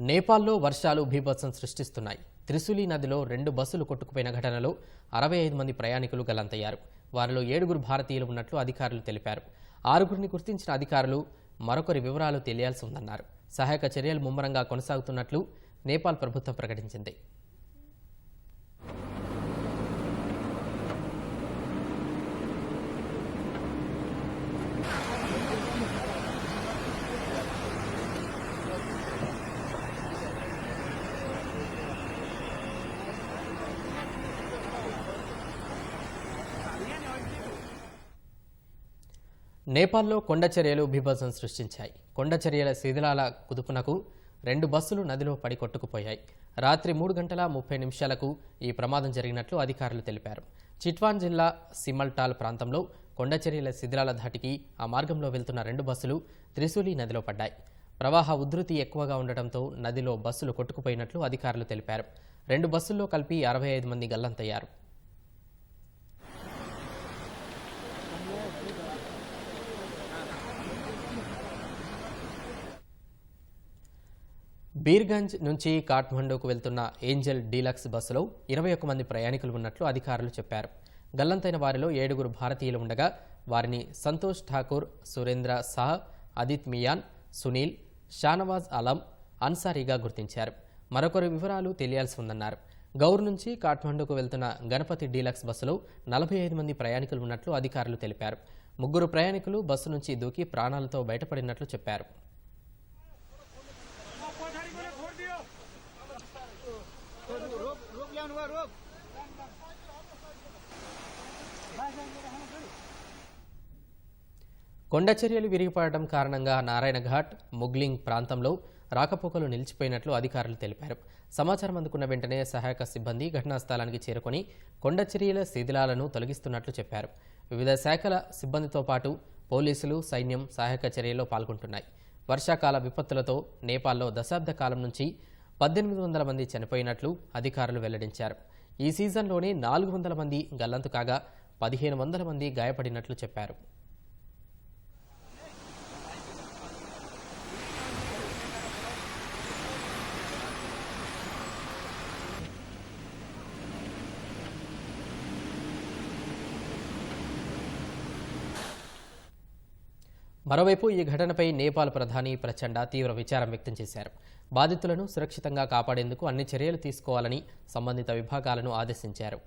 నేపాల్లో వర్షాలు భీభత్సం సృష్టిస్తున్నాయి. త్రిశూలి నదిలో రెండు బస్సులు కొట్టుకుపోయిన ఘటనలో అరవై ఐదు మంది ప్రయాణికులు గలంతయ్యారు. వారిలో ఏడుగురు భారతీయులు ఉన్నట్లు అధికారులు తెలిపారు. ఆరుగురిని గుర్తించిన అధికారులు మరొకరి వివరాలు తెలియాల్సి ఉందన్నారు. సహాయక చర్యలు ముమ్మరంగా కొనసాగుతున్నట్లు నేపాల్ ప్రభుత్వం ప్రకటించింది. నేపాల్లో కొండ చర్యలు బీభత్సం సృష్టించాయి. కొండ చర్యల శిథిలాల కుదుపునకు రెండు బస్సులు నదిలో పడి కొట్టుకుపోయాయి. రాత్రి మూడు గంటల ముప్పై నిమిషాలకు ఈ ప్రమాదం జరిగినట్లు అధికారులు తెలిపారు. చిట్వాన్ జిల్లా సిమల్టాల్ ప్రాంతంలో కొండచర్యల శిథిలాల ధాటికి ఆ మార్గంలో వెళ్తున్న రెండు బస్సులు త్రిశూలి నదిలో పడ్డాయి. ప్రవాహ ఉధృతి ఎక్కువగా ఉండటంతో నదిలో బస్సులు కొట్టుకుపోయినట్లు అధికారులు తెలిపారు. రెండు బస్సుల్లో కలిపి అరవై ఐదు మంది గల్లంతయ్యారు. బీర్గంజ్ నుంచి కాఠ్మండూకు వెళ్తున్న ఏంజల్ డీలక్స్ బస్సులో ఇరవై ఒక్క మంది ప్రయాణికులు ఉన్నట్లు అధికారులు చెప్పారు. గల్లంతైన వారిలో ఏడుగురు భారతీయులు ఉండగా వారిని సంతోష్ ఠాకూర్ సురేంద్ర సాహ్ అదిత్ మియాన్ సునీల్ షానవాజ్ అలం అన్సారీగా గుర్తించారు. మరొకరి వివరాలు తెలియాల్సి ఉందన్నారు. గౌర్ నుంచి కాఠ్మండూకు వెళ్తున్న గణపతి డీలక్స్ బస్సులో నలభై ఐదు మంది ప్రయాణికులు ఉన్నట్లు అధికారులు తెలిపారు. ముగ్గురు ప్రయాణికులు బస్సు నుంచి దూకి ప్రాణాలతో బయటపడినట్లు చెప్పారు. కొండచర్యలు విరిగిపడడం కారణంగా నారాయణఘాట్ ముగ్లింగ్ ప్రాంతంలో రాకపోకలు నిలిచిపోయినట్లు అధికారులు తెలిపారు. సమాచారం అందుకున్న వెంటనే సహాయక సిబ్బంది ఘటనా స్థలానికి చేరుకొని కొండచర్యల శిథిలాలను తొలగిస్తున్నట్లు చెప్పారు. వివిధ శాఖల సిబ్బందితో పాటు పోలీసులు సైన్యం సహాయక చర్యల్లో పాల్గొంటున్నాయి. వర్షాకాల విపత్తులతో నేపాల్లో దశాబ్ద కాలం నుంచి పద్దెనిమిది వందల మంది చనిపోయినట్లు అధికారులు వెల్లడించారు. ఈ సీజన్లోనే నాలుగు వందల మంది గల్లంతు కాగా పదిహేను వందల మంది గాయపడినట్లు చెప్పారు. మరోవైపు ఈ ఘటనపై నేపాల్ ప్రధాని ప్రచండ తీవ్ర విచారం వ్యక్తం చేశారు. బాధితులను సురక్షితంగా కాపాడేందుకు అన్ని చర్యలు తీసుకోవాలని సంబంధిత విభాగాలను ఆదేశించారు.